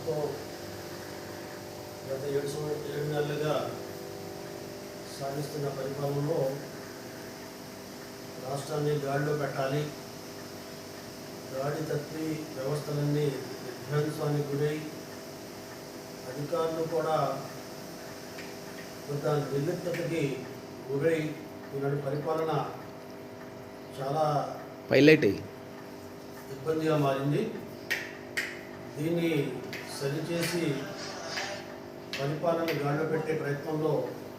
ప్రభుత్వం గత ఏడు సంవ- ఏడు నెలలుగా సాగిస్తున్న పరిపాలనలో రాష్ట్రాన్ని గాడిలో పెట్టాలి. గాడి తప్పి వ్యవస్థలన్నీ విధ్వంసానికి గురై అధికారులు కూడా కొంత నిర్లిప్తతకి గురై ఈనాడు పరిపాలన చాలా పైలట్ ఇబ్బందిగా మారింది. దీన్ని సరిచేసి పరిపాలన గాడిలో పెట్టే ప్రయత్నంలో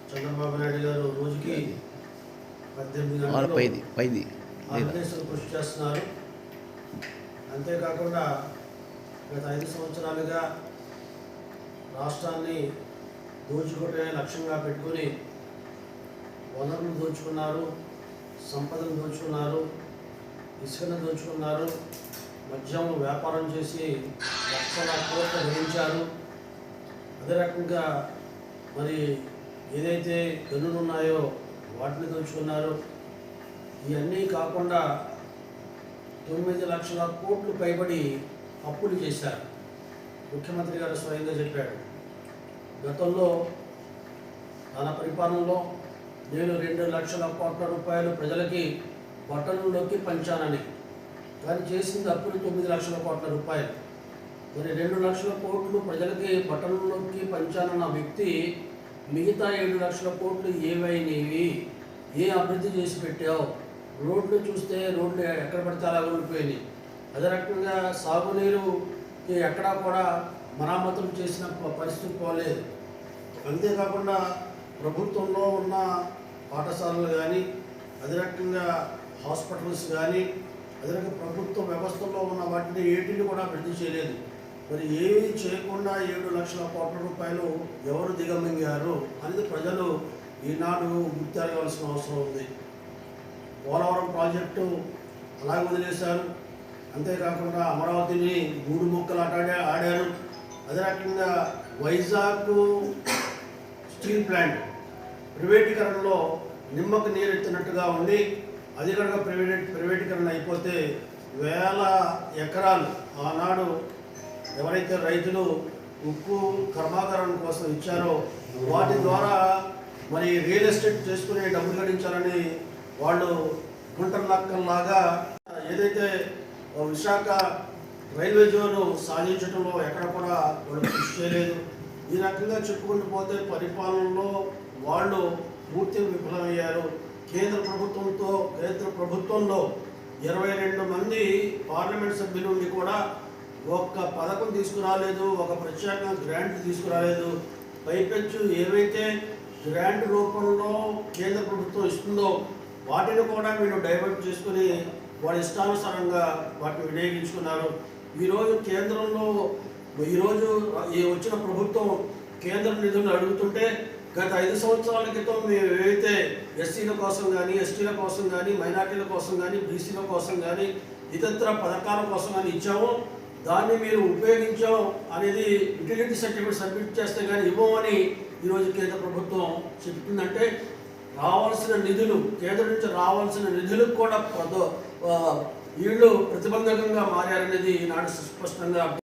చంద్రబాబు నాయుడు గారు రోజుకి పద్దెనిమిది ఆంధ్రప్రదేశ్లో కృషి చేస్తున్నారు. అంతేకాకుండా గత ఐదు సంవత్సరాలుగా రాష్ట్రాన్ని దోచుకోవటమే లక్ష్యంగా పెట్టుకుని వనరులు దోచుకున్నారు సంపదను దోచుకున్నారు ఇసుకను దోచుకున్నారు మద్యం వ్యాపారం చేసి లక్షల కోట్లు గ్రహించారు అదే రకంగా మరి ఏదైతే గనులు ఉన్నాయో వాటిని దోచుకున్నారు ఇవన్నీ కాకుండా తొమ్మిది లక్షల కోట్లు పైబడి అప్పులు చేశారు. ముఖ్యమంత్రి గారు స్వయంగా చెప్పాడు. గతంలో తన పరిపాలనలో నేను రెండు లక్షల కోట్ల రూపాయలు ప్రజలకి బట్టలలోకి పంచానని. కానీ చేసింది అప్పులు తొమ్మిది లక్షల కోట్ల రూపాయలు. మరి రెండు లక్షల కోట్లు ప్రజలకి పట్టణంలోకి పంచానన్న వ్యక్తి మిగతా ఏడు లక్షల కోట్లు ఏవైనవి ఏ అభివృద్ధి చేసి పెట్టావు? రోడ్లు చూస్తే రోడ్లు ఎక్కడ పడితే అలా ఉండిపోయినాయి. అదే రకంగా సాగునీరు ఎక్కడా కూడా మరామతులు చేసిన పరిస్థితి పోలేదు. అంతేకాకుండా ప్రభుత్వంలో ఉన్న పాఠశాలలు కానీ అదే రకంగా హాస్పిటల్స్ కానీ అదే రకంగా ప్రభుత్వ వ్యవస్థలో ఉన్న వాటిని ఏటిని కూడా అభివృద్ధి చేయలేదు. మరి ఏమీ చేయకుండా ఏడు లక్షల కోట్ల రూపాయలు ఎవరు దిగమింగారు అనేది ప్రజలు ఈనాడు గుర్తెరగవలసిన అవసరం ఉంది. పోలవరం ప్రాజెక్టు అలాగే వదిలేశారు. అంతేకాకుండా అమరావతిని మూడు ముక్కలు ఆటాడే ఆడారు. అదే రకంగా వైజాగ్ స్టీల్ ప్లాంట్ ప్రైవేటీకరణలో నిమ్మకు నీరెత్తినట్టుగా ఉండి అది కనుక ప్రైవేట్ ప్రైవేటీకరణ అయిపోతే వేల ఎకరాలు ఆనాడు ఎవరైతే రైతులు ఉక్కు కర్మాగారం కోసం ఇచ్చారో వాటి ద్వారా మరి రియల్ ఎస్టేట్ చేసుకునే డబ్బులు గడించాలని వాళ్ళు గుంటనక్కల్లాగా ఏదైతే విశాఖ రైల్వే జోన్ సాధించడంలో ఎక్కడ కూడా వాళ్ళు కృషి చేయలేదు. ఈ రకంగా చెప్పుకుంటూ పోతే పరిపాలనలో వాళ్ళు పూర్తిగా విఫలమయ్యారు. కేంద్ర ప్రభుత్వంతో కేంద్ర ప్రభుత్వంలో ఇరవై రెండు మంది పార్లమెంట్ సభ్యుల కూడా ఒక్క పథకం తీసుకురాలేదు ఒక ప్రత్యేక గ్రాంట్ తీసుకురాలేదు. పైపెచ్చు ఏవైతే గ్రాంట్ రూపంలో కేంద్ర ప్రభుత్వం ఇస్తుందో వాటిని కూడా వీళ్ళు డైవర్ట్ చేసుకుని వాళ్ళ ఇష్టానుసారంగా వాటిని వినియోగించుకున్నారు. ఈరోజు కేంద్రంలో ఈరోజు వచ్చిన ప్రభుత్వం కేంద్ర నిధులను అడుగుతుంటే గత ఐదు సంవత్సరాల క్రితం మేము ఏవైతే ఎస్సీల కోసం కానీ ఎస్టీల కోసం కానీ మైనార్టీల కోసం కానీ బీసీల కోసం కానీ ఇతర పథకాల కోసం కానీ ఇచ్చామో దాన్ని మీరు ఉపయోగించాం అనేది యుటిలిటీ సర్టిఫికేట్ సబ్మిట్ చేస్తే కానీ ఇవ్వమని ఈరోజు కేంద్ర ప్రభుత్వం చెప్తుందంటే రావాల్సిన నిధులు కేంద్రం నుంచి రావాల్సిన నిధులకు కూడా ప్రదో- వీళ్ళు ప్రతిబంధకంగా మారారనేది ఈనాడు స్పష్టంగా